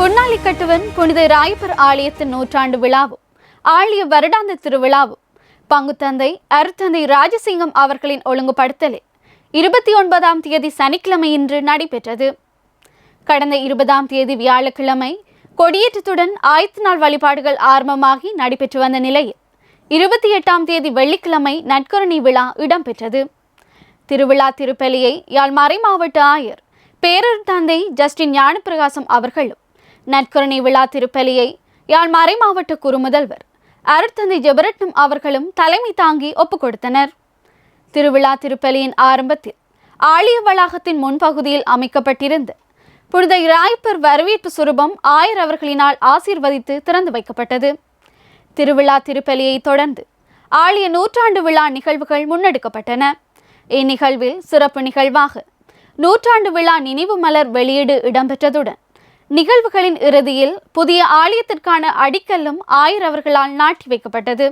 பொன்னாளிக்கட்டுவன் புனித ராயப்பர் ஆலயத்தின் நூற்றாண்டு விழாவும் ஆலய வருடாந்த திருவிழாவும் பங்குத்தந்தை அருத்தந்தை ராஜசிங்கம் அவர்களின் ஒழுங்குபடுத்தலில் இருபத்தி ஒன்பதாம் தேதி சனிக்கிழமை இன்று நடைபெற்றது. கடந்த இருபதாம் தேதி வியாழக்கிழமை கொடியேற்றத்துடன் ஆயத்த நாள் வழிபாடுகள் ஆரம்பமாகி நடைபெற்று வந்த நிலையில் இருபத்தி எட்டாம் தேதி வெள்ளிக்கிழமை நட்கருணி விழா இடம்பெற்றது. திருவிழா திருப்பலியை யாழ் மறை மாவட்ட ஆயர் பேரர் தந்தை ஜஸ்டின் ஞானப்பிரகாசம் அவர்களும் நற்கருணை விழா திருப்பலியை யாழ் மறை மாவட்ட குறுமுதல்வர் அருட்தந்தை ஜெபரட்னம் அவர்களும் தலைமை தாங்கி ஒப்புக் கொடுத்தனர் திருவிழா திருப்பலியின் ஆரம்பத்தில் ஆலய வளாகத்தின் முன்பகுதியில் அமைக்கப்பட்டிருந்த புனித இராய்ப்பர் வரவேற்பு சுரூபம் ஆயர் அவர்களினால் ஆசீர்வதித்து திறந்து வைக்கப்பட்டது. திருவிழா திருப்பலியை தொடர்ந்து ஆலய நூற்றாண்டு விழா நிகழ்வுகள் முன்னெடுக்கப்பட்டன. இந்நிகழ்வில் சிறப்பு நிகழ்வாக நூற்றாண்டு விழா நினைவு மலர் வெளியீடு இடம்பெற்றதுடன் நிகழ்வுகளின் இறுதியில் புதிய ஆலயத்திற்கான அடிக்கல்லும் ஆயர் அவர்களால் நாட்டி வைக்கப்பட்டது.